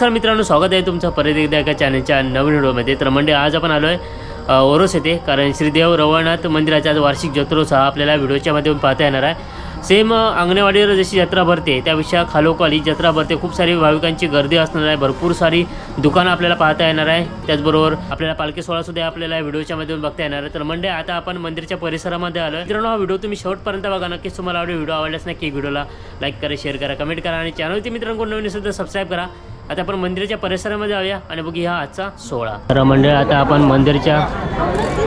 नमस्कार मित्रांनो स्वागत आहे तुमचं परत एकदा एका चॅनलच्या नवीन व्हिडिओमध्ये. तर म्हणजे आज आपण आलो आहे ओरोस येथे कारण श्रीदेव रवळनाथ मंदिराचा आज वार्षिक जत्रोत्सव हा आपल्याला व्हिडिओच्या माध्यमातून पाहता येणार आहे. सेम अंगणवाडीवर जशी जत्रा भरते त्यापेक्षा खालोखाली जत्रा भरते. खूप सारी भाविकांची गर्दी असणार आहे भरपूर सारी दुकानं आपल्याला पाहता येणार आहे. त्याचबरोबर आपल्याला पालखी सोहळासुद्धा आपल्याला व्हिडिओच्या माध्यमातून बघता येणार आहे. तर म्हणजे आता आपण मंदिरच्या परिसरामध्ये आलो मित्रांनो हा व्हिडिओ तुम्ही शेवटपर्यंत बघा. नक्कीच तुम्हाला आवडेल व्हिडिओ आवडल्यास नक्की व्हिडिओला लाईक करा शेअर करा कमेंट करा. आणि चॅनलवरती मित्रांनो नवीन असेल तर सबस्क्राईब करा. आता आपण मंदिराच्या परिसरामध्ये जाऊया आणि बघूया आजचा सोहळा. तर मंडळ आता आपण मंदिरच्या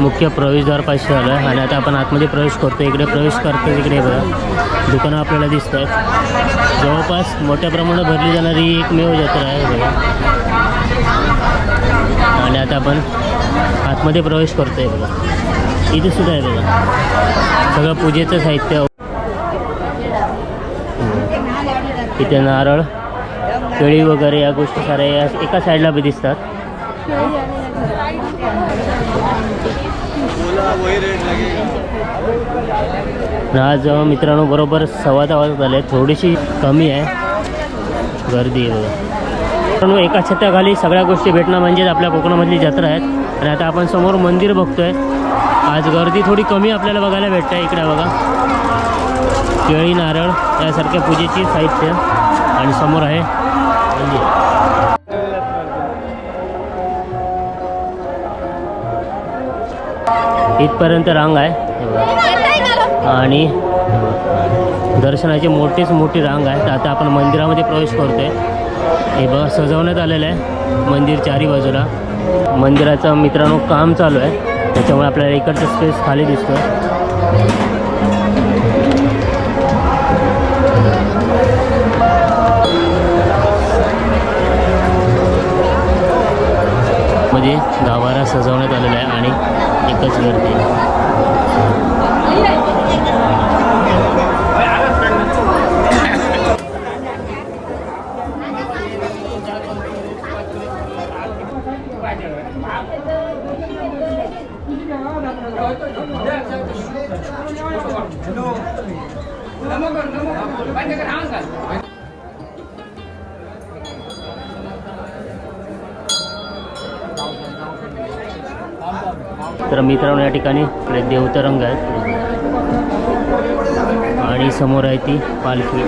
मुख्य प्रवेशद्वारपाशी आलो आहे आणि आता आपण आतमध्ये प्रवेश करतो इकडे प्रवेश करतो तिकडे बघा. दुकानं आपल्याला दिसत आहेत जवळपास मोठ्या प्रमाणात भरली जाणारी एकमेव जत्रा आहे बघा. आणि आता आपण आतमध्ये प्रवेश करतोय बघा. इथे सुद्धा आहे बघा. सगळं पूजेचं साहित्य. इथे नारळ केळी वगैरे या गोष्टी साऱ्या या एका साईडला बी दिसतात. आज मित्रांनो बरोबर सव्वा दहा वाजत झाले थोडीशी कमी आहे. गर्दी आहे बघा. मित्रांनो एका छताखाली सगळ्या गोष्टी भेटणं म्हणजेच आपल्या कोकणामधली जत्रा आहेत. आणि आता आपण समोर मंदिर बघतोय. आज गर्दी थोडी कमी आपल्याला बघायला भेटते आहे इकडे बघा. केळी नारळ यासारख्या पूजेची साहित्य आणि समोर आहे इथपर्यंत रांग आहे. आणि दर्शनाची मोठीच मोठी रांग आहे. तर आता आपण मंदिरामध्ये प्रवेश करतोय. हे बघा सजवण्यात आलेलं आहे. मंदिर चारी बाजूला. मंदिराचं मित्रांनो काम चालू आहे. त्याच्यामुळे आपल्याला इकडचा स्पेस खाली दिसतोय. मध्ये गाभारा सजवण्यात आलेला आहे आणि एकच गर्दी तर मित्रांनो या ठिकाणी इकडे देवतरंग आहेत. आणि समोर आहे ती पालखी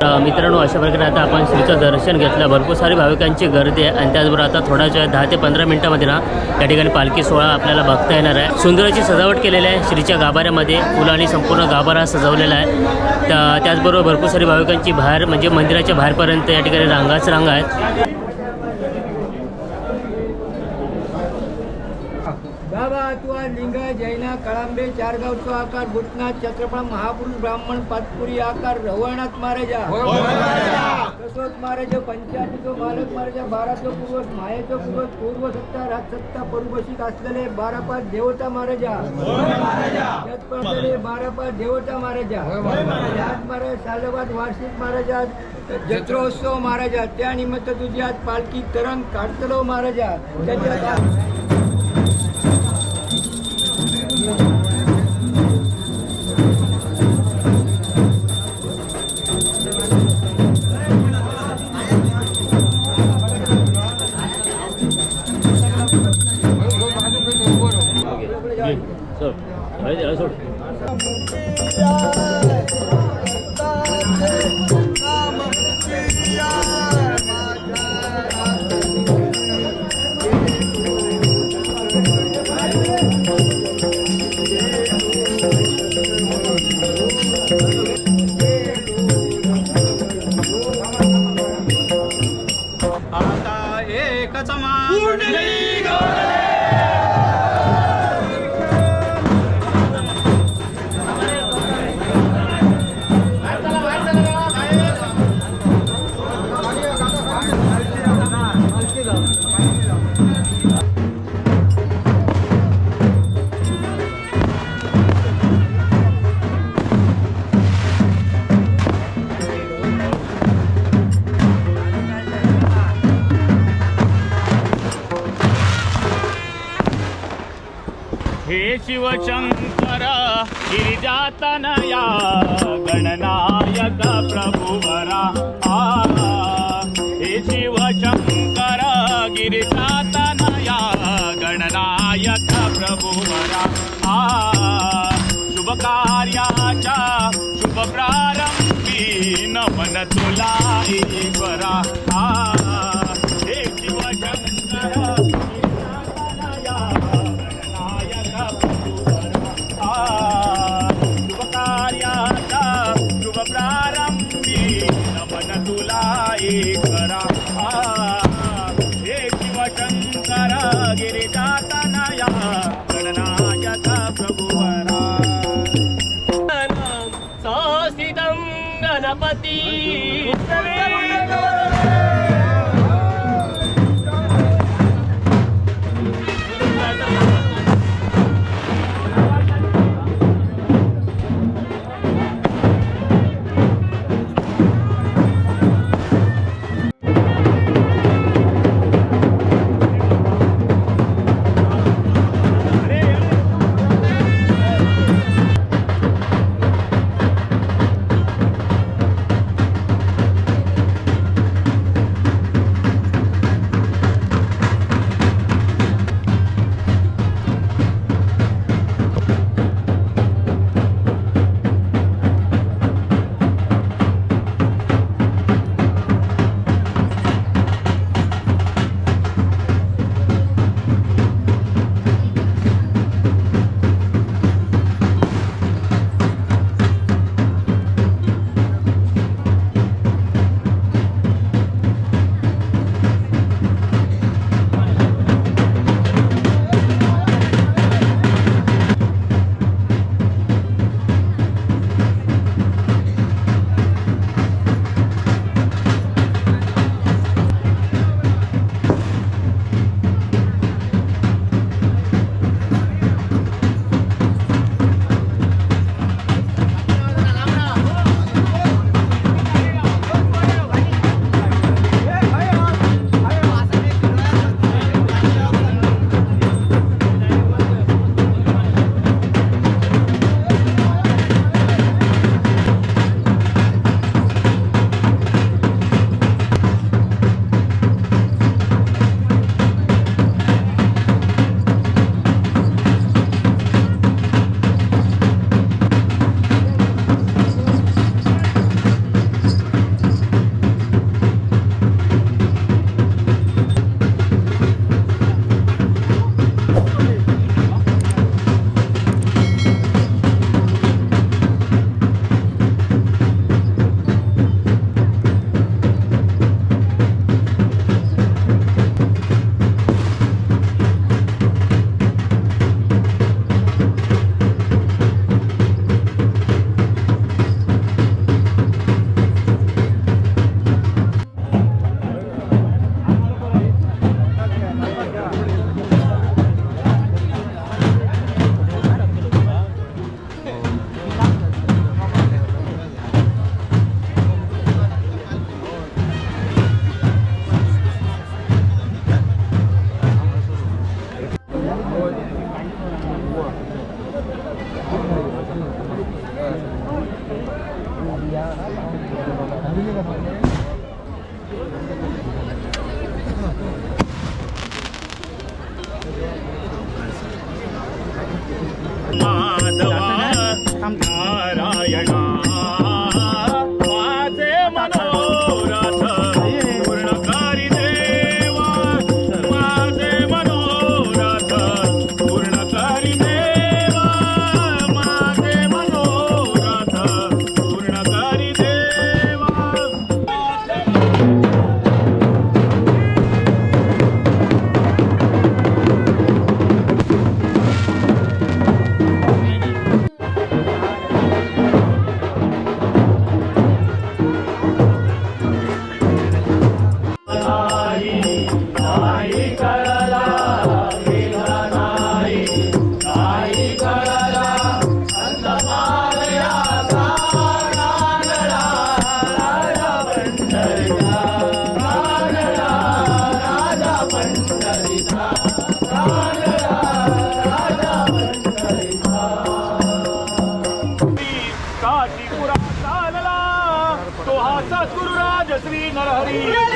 तर मित्रांनो अशा प्रकारे आता आपण श्रीचं दर्शन घेतलं. भरपूर सारी भाविकांची गर्दी आहे. आणि त्याचबरोबर आता थोड्याच वेळ दहा ते पंधरा मिनिटामध्ये ना त्या ठिकाणी पालखी सोहळा आपल्याला बघता येणार आहे. सुंदराची सजावट केलेली आहे श्रीच्या गाभाऱ्यामध्ये. फुलांनी संपूर्ण गाभारा सजवलेला आहे. त्या त्याचबरोबर भरपूर सारी भाविकांची बाहेर म्हणजे मंदिराच्या बाहेरपर्यंत या ठिकाणी रांगाच रांगा आहेत तुआ लिंग जैना कळांबे चारगावचो आकार भूतनाथ छत्रपती महापुरुष ब्राह्मण पातपुरी आकार रवळनाथ महाराजा. तसोच महाराज पंचायतीचो मालक महाराजा बाराचो पूर्वज मायेचो पूर्वज पूर्वसत्ता राजसत्ता परुबशीक असलेले बारा पाच देवता महाराजा. त्यात पडलेले बारा पाच देवता महाराजा. त्यात महाराज. सालबाद वार्षिक महाराजा जत्रोत्सव महाराजा. त्या निमित्त तुझी आज पालखी तरंग काढतलो महाराजा. त्याच्या Thank you. गणया गणनायक प्रभुवरा. हे शिवशङ्कर गिरिजातनया गणनायक प्रभुवरा. आ शुभकार्याचा शुभप्रारम्भी नमन तुला ईश्वरा आ श्री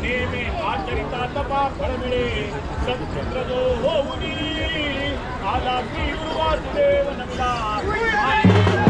नेहमी आचरिता तपा फळ मिळे सत्पुत्र जो होऊनी। आला श्री वासुदेव नमला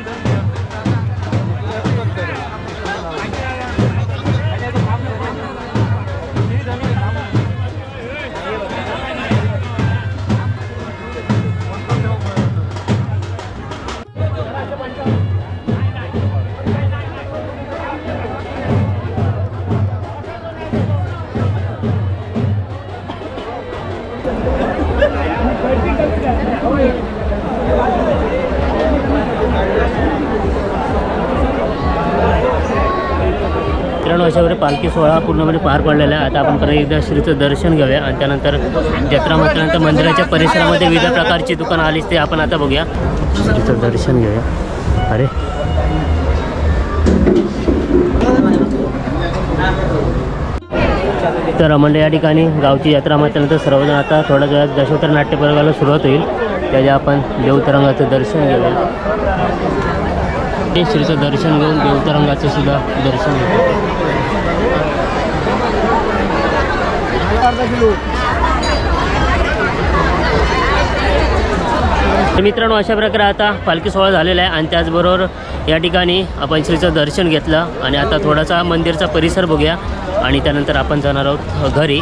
मित्रांनो पार पडलेला आहे आता आपण परत एकदा श्रीचं दर्शन घेऊया आणि त्यानंतर जत्रा म्हटल्यानंतर मंदिराच्या परिसरामध्ये विविध प्रकारची दुकानं आलीच ते आपण आता बघूया. श्रीचं दर्शन घेऊया. अरे. तर म्हणजे या ठिकाणी गावची यात्रा म्हटल्यानंतर सर्वजण आता थोड्याच वेळात दशोत्तर नाट्यप्रयोगाला सुरुवात होईल. त्याच्या आपण देवतरंगाचं दर्शन घेऊया. ते श्रीचं दर्शन घेऊन देवतरंगाचं सुद्धा दर्शन घेऊ मित्रांनो अशा प्रकारे आता पालखी सोहळा झालेला आहे आणि त्याचबरोबर या ठिकाणी आपण श्रीचं दर्शन घेतलं आणि आता थोडासा मंदिरचा परिसर बघूया आणि त्यानंतर आपण जाणार आहोत घरी.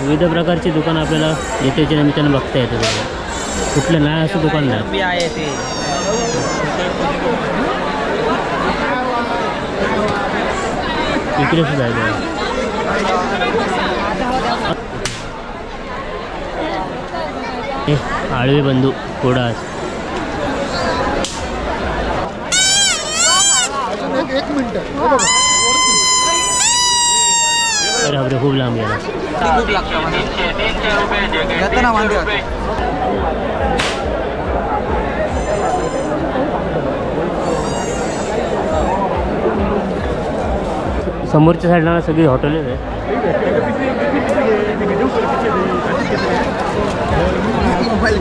विविध प्रकारची दुकानं आपल्याला येतेच्या निमित्तानं बघता येतं बघा. कुठलं नाही असं दुकान इकडे सुद्धा आहे आळवे बंधू कोडास अरे बापरे खूप लांब गेला. खूप लागतं येतं ना वांदे समोरच्या साईडला सगळी हॉटेल आहे.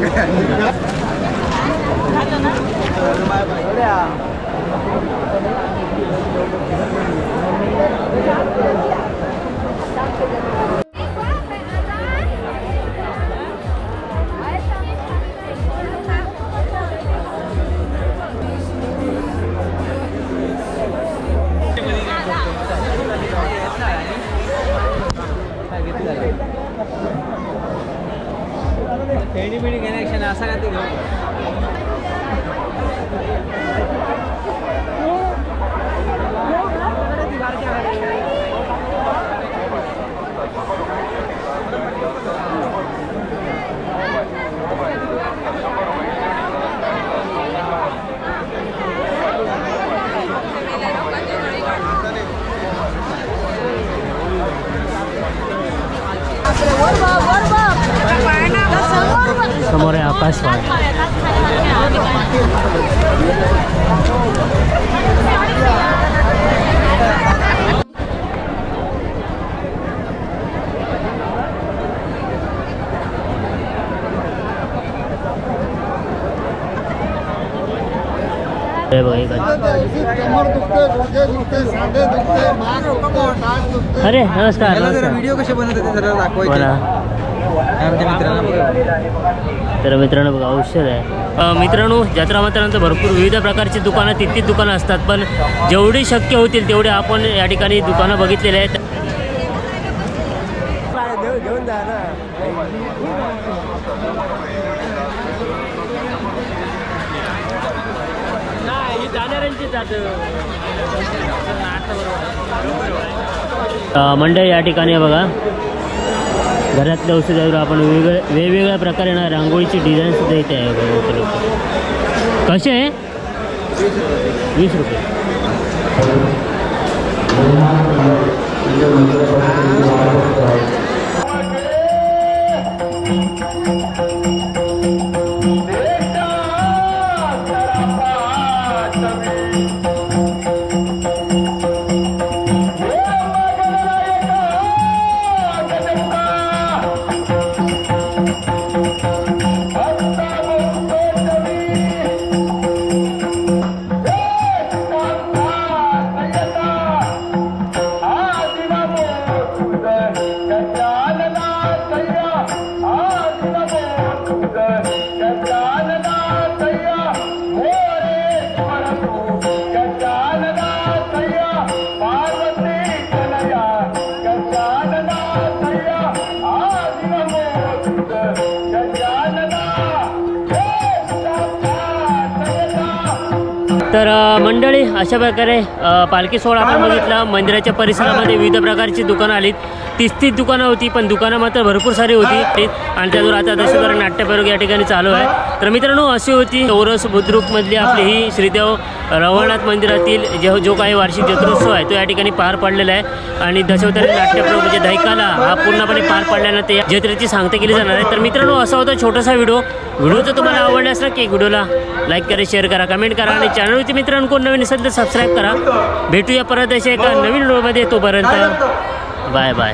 खेळणी रेडीमेड घेण्यापेक्षा असा काय ते घेऊ? समोर आहे एक अरे नमस्कार व्हिडिओ कसे बनवतात ते जरा दाखवायचे. तर मित्रांनो बघा औषध आहे. मित्रांनो जत्रा मात्रानंतर भरपूर विविध प्रकारची दुकानं तितकीच दुकानं असतात पण जेवढी शक्य होतील तेवढे आपण या ठिकाणी दुकानं बघितलेली आहेत. मंडळ या ठिकाणी आहे बघा. घरातल्या औषधावर आपण वेगवेगळ्या वेगवेगळ्या प्रकारे ना रांगोळीची डिझाईन सुद्धा इथे आहे बघा लोक कसे? आहे वीस रुपये. अशा प्रकारे पालखी सोहळा आपण बघितला. मंदिराच्या परिसरामध्ये विविध प्रकारची दुकानं आलीत. तीस तीस दुकानं होती पण दुकानं मात्र भरपूर सारी होती. आणि त्यावर आता दशहरा नाट्यप्रयोग या ठिकाणी चालू आहे. तर मित्रांनो अशी होती ओरस बुद्रुकमधली आपली ही श्रीदेव रवळनाथ मंदिरातील जे जो काही वार्षिक जत्रोत्सव आहे तो या ठिकाणी पार पडलेला आहे. आणि दशवतारी नाट्यप्रयोग म्हणजे दैकाला हा पूर्णपणे पार पडल्यानंतर या जत्रेची सांगता केली जाणार आहे. तर मित्रांनो असा होता छोटासा व्हिडिओ. व्हिडिओ जर तुम्हाला आवडला असला की व्हिडिओला लाईक करा शेअर करा कमेंट करा. आणि चॅनलवरती मित्रांनो कोण नवीन असेल तर सबस्क्राईब करा. भेटूया परत अशा एका नवीन व्हिडिओमध्ये तोपर्यंत. Bye bye.